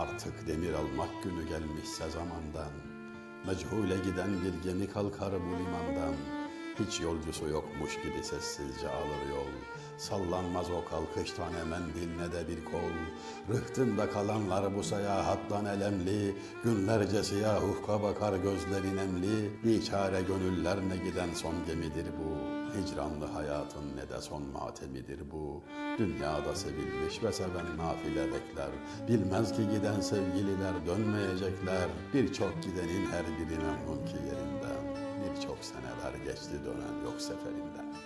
Artık demir almak günü gelmişse zamandan Mechule giden bir gemi kalkar bu limandan. Hiç yolcusu yokmuş gibi sessizce alır yol. Sallanmaz o kalkıştan ne mendil ne de bir kol. Rıhtımda kalanlar bu seyahattan elemli Günlerce siyah ufka bakar gözleri nemli Biçare gönüller ne giden son gemidir bu Hicranlı hayatın ne de son matemidir bu. Dünyada sevilmiş ve seven nafile bekler Bilmez ki giden sevgililer dönmeyecekler. Birçok gidenin her biri memnun ki yerinden. Birçok seneler geçti dönen yok seferinden